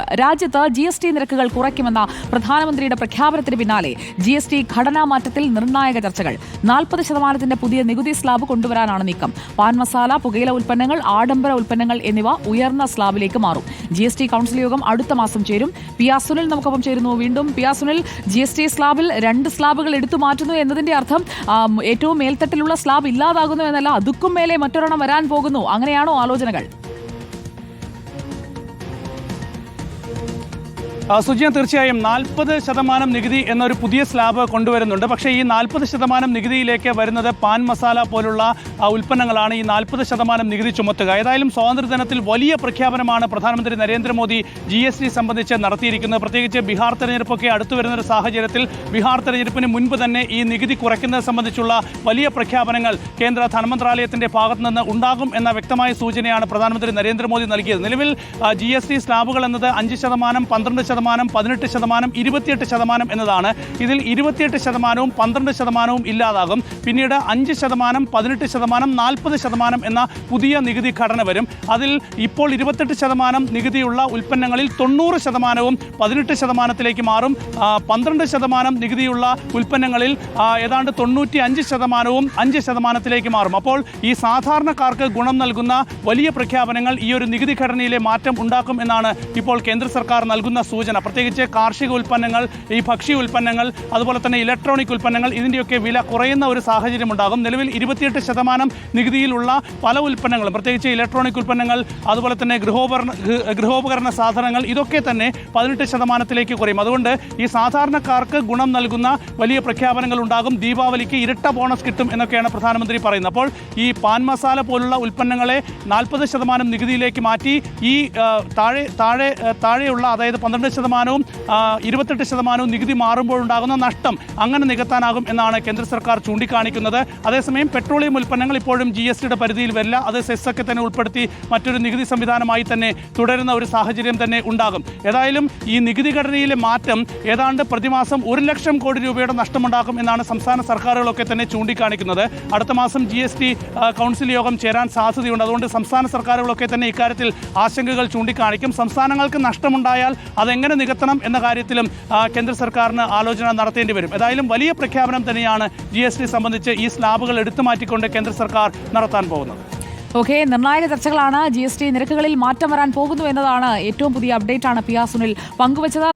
മുൻപ് രാജ്യത്ത് G S T നിരക്കുകൾ കുറയ്ക്കുമെന്ന പ്രധാനമന്ത്രിയുടെ പ്രഖ്യാപനത്തിന് പിന്നാലെ ജി എസ് ടി ഘടനാ മാറ്റത്തിൽ നിർണായക ചർച്ചകൾ. നാൽപ്പത് ശതമാനത്തിന്റെ പുതിയ നികുതി സ്ലാബ് കൊണ്ടുവരാനാണ് നീക്കം. പാൻ മസാല പുകയില ഉൽപ്പന്നങ്ങൾ ആഡംബര ഉൽപ്പന്നങ്ങൾ എന്നിവ ഉയർന്ന സ്ലാബിലേക്ക് മാറും. ജി എസ് ടി കൌൺസിൽ യോഗം അടുത്ത മാസം ചേരും. പി ആർ സുനിൽ നമുക്കൊപ്പം ചേരുന്നു. വീണ്ടും P R Sunil G S T സ്ലാബിൽ രണ്ട് സ്ലാബുകൾ എടുത്തു മാറ്റുന്നു എന്നതിന്റെ അർത്ഥം ഏറ്റവും മേൽത്തട്ടിലുള്ള സ്ലാബ് ഇല്ലാതാകുന്നു എന്നല്ല അതുക്കും മേലെ മറ്റൊരെണ്ണം വരാൻ പോകുന്നു. അങ്ങനെയാണോ ആലോചനകൾ? thank you സുജിയ തീർച്ചയായും നാൽപ്പത് ശതമാനം നികുതി എന്നൊരു പുതിയ സ്ലാബ് കൊണ്ടുവരുന്നുണ്ട്. പക്ഷേ ഈ നാൽപ്പത് ശതമാനം നികുതിയിലേക്ക് വരുന്നത് പാൻ മസാല പോലുള്ള ഉൽപ്പന്നങ്ങളാണ് ഈ നാൽപ്പത് ശതമാനം നികുതി ചുമത്തുക. ഏതായാലും സ്വാതന്ത്ര്യദിനത്തിൽ വലിയ പ്രഖ്യാപനമാണ് പ്രധാനമന്ത്രി നരേന്ദ്രമോദി ജി എസ് ടി സംബന്ധിച്ച് നടത്തിയിരിക്കുന്നത്. പ്രത്യേകിച്ച് ബീഹാർ തെരഞ്ഞെടുപ്പൊക്കെ അടുത്തു വരുന്ന ഒരു സാഹചര്യത്തിൽ ബീഹാർ തെരഞ്ഞെടുപ്പിന് മുൻപ് തന്നെ ഈ നികുതി കുറയ്ക്കുന്നത് സംബന്ധിച്ചുള്ള വലിയ പ്രഖ്യാപനങ്ങൾ കേന്ദ്ര ധനമന്ത്രാലയത്തിന്റെ ഭാഗത്തു നിന്ന് ഉണ്ടാകും എന്ന വ്യക്തമായ സൂചനയാണ് പ്രധാനമന്ത്രി നരേന്ദ്രമോദി നൽകിയത്. നിലവിൽ ജി എസ് ടി സ്ലാബുകൾ എന്നത് അഞ്ച് ശതമാനം പന്ത്രണ്ട് ശതമാനം പതിനെട്ട് ശതമാനം ഇരുപത്തിയെട്ട് ശതമാനം എന്നതാണ്. ഇതിൽ ഇരുപത്തിയെട്ട് ശതമാനവും പന്ത്രണ്ട് ശതമാനവും ഇല്ലാതാകും. പിന്നീട് അഞ്ച് ശതമാനം പതിനെട്ട് ശതമാനം നാൽപ്പത് ശതമാനം എന്ന പുതിയ നികുതി ഘടന വരും. അതിൽ ഇപ്പോൾ ഇരുപത്തെട്ട് ശതമാനം നികുതിയുള്ള ഉൽപ്പന്നങ്ങളിൽ തൊണ്ണൂറ് ശതമാനവും പതിനെട്ട് ശതമാനത്തിലേക്ക് മാറും. പന്ത്രണ്ട് ശതമാനം നികുതിയുള്ള ഉൽപ്പന്നങ്ങളിൽ ഏതാണ്ട് തൊണ്ണൂറ്റി അഞ്ച് ശതമാനവും അഞ്ച് ശതമാനത്തിലേക്ക് മാറും. അപ്പോൾ ഈ സാധാരണക്കാർക്ക് ഗുണം നൽകുന്ന വലിയ പ്രഖ്യാപനങ്ങൾ ഈ ഒരു നികുതി ഘടനയിലെ മാറ്റം ഉണ്ടാക്കും എന്നാണ് ഇപ്പോൾ കേന്ദ്ര സർക്കാർ നൽകുന്ന സൂചന. പ്രത്യേകിച്ച് കാർഷിക ഉൽപ്പന്നങ്ങൾ ഈ ഭക്ഷ്യ ഉൽപ്പന്നങ്ങൾ അതുപോലെ തന്നെ ഇലക്ട്രോണിക് ഉൽപ്പന്നങ്ങൾ ഇതിന്റെയൊക്കെ വില കുറയുന്ന ഒരു സാഹചര്യം ഉണ്ടാകും. നിലവിൽ ഇരുപത്തിയെട്ട് ശതമാനം നികുതിയിലുള്ള പല ഉൽപ്പന്നങ്ങളും പ്രത്യേകിച്ച് ഇലക്ട്രോണിക് ഉൽപ്പന്നങ്ങൾ അതുപോലെ തന്നെ ഗൃഹോപകരണ ഗൃഹോപകരണ സാധനങ്ങൾ ഇതൊക്കെ തന്നെ പതിനെട്ട് ശതമാനത്തിലേക്ക് കുറയും. അതുകൊണ്ട് ഈ സാധാരണക്കാർക്ക് ഗുണം നൽകുന്ന വലിയ പ്രഖ്യാപനങ്ങൾ ഉണ്ടാകും. ദീപാവലിക്ക് ഇരട്ട ബോണസ് കിട്ടും എന്നൊക്കെയാണ് പ്രധാനമന്ത്രി പറയുന്നത്. അപ്പോൾ ഈ പാൻ മസാല പോലുള്ള ഉൽപ്പന്നങ്ങളെ നാൽപ്പത് ശതമാനം നികുതിയിലേക്ക് മാറ്റി ഈ താഴെ താഴെ താഴെയുള്ള അതായത് പന്ത്രണ്ട് ശതമാനവും ഇരുപത്തെട്ട് ശതമാനവും നികുതി മാറുമ്പോഴുണ്ടാകുന്ന നഷ്ടം അങ്ങനെ നികത്താനാകും എന്നാണ് കേന്ദ്ര സർക്കാർ ചൂണ്ടിക്കാണിക്കുന്നത്. അതേസമയം പെട്രോളിയം ഉൽപ്പന്നങ്ങൾ ഇപ്പോഴും ജി എസ് ടിയുടെ പരിധിയിൽ വരില്ല. അത് സെസ്സൊക്കെ തന്നെ ഉൾപ്പെടുത്തി മറ്റൊരു നികുതി സംവിധാനമായി തന്നെ തുടരുന്ന ഒരു സാഹചര്യം തന്നെ ഉണ്ടാകും. ഏതായാലും ഈ നികുതി ഘടനയിലെ മാറ്റം ഏതാണ്ട് പ്രതിമാസം ഒരു ലക്ഷം കോടി രൂപയുടെ നഷ്ടമുണ്ടാക്കും എന്നാണ് സംസ്ഥാന സർക്കാരുകളൊക്കെ തന്നെ ചൂണ്ടിക്കാണിക്കുന്നത്. അടുത്ത മാസം ജി എസ് ടി കൗൺസിൽ യോഗം ചേരാൻ സാധ്യതയുണ്ട്. അതുകൊണ്ട് സംസ്ഥാന സർക്കാരുകളൊക്കെ തന്നെ ഇക്കാര്യത്തിൽ ആശങ്കകൾ ചൂണ്ടിക്കാണിക്കും. സംസ്ഥാനങ്ങൾക്ക് നഷ്ടമുണ്ടായാൽ അതെങ്ങനെ നികത്തണം എന്ന കാര്യത്തിലും കേന്ദ്ര സർക്കാരിന് ആലോചന നടത്തേണ്ടി വരും. ഏതായാലും വലിയ പ്രഖ്യാപനം തന്നെയാണ് ജി എസ് ടി സംബന്ധിച്ച് ഈ സ്ലാബുകൾ എടുത്തു മാറ്റിക്കൊണ്ട് കേന്ദ്ര സർക്കാർ നടത്താൻ പോകുന്നത്. ഓക്കെ നിർണായക ചർച്ചകളാണ് ജി എസ് ടി നിരക്കുകളിൽ മാറ്റം വരാൻ പോകുന്നു എന്നതാണ് ഏറ്റവും പുതിയ അപ്ഡേറ്റ് ആണ് പി ആർ സുനിൽ പങ്കുവച്ചത്.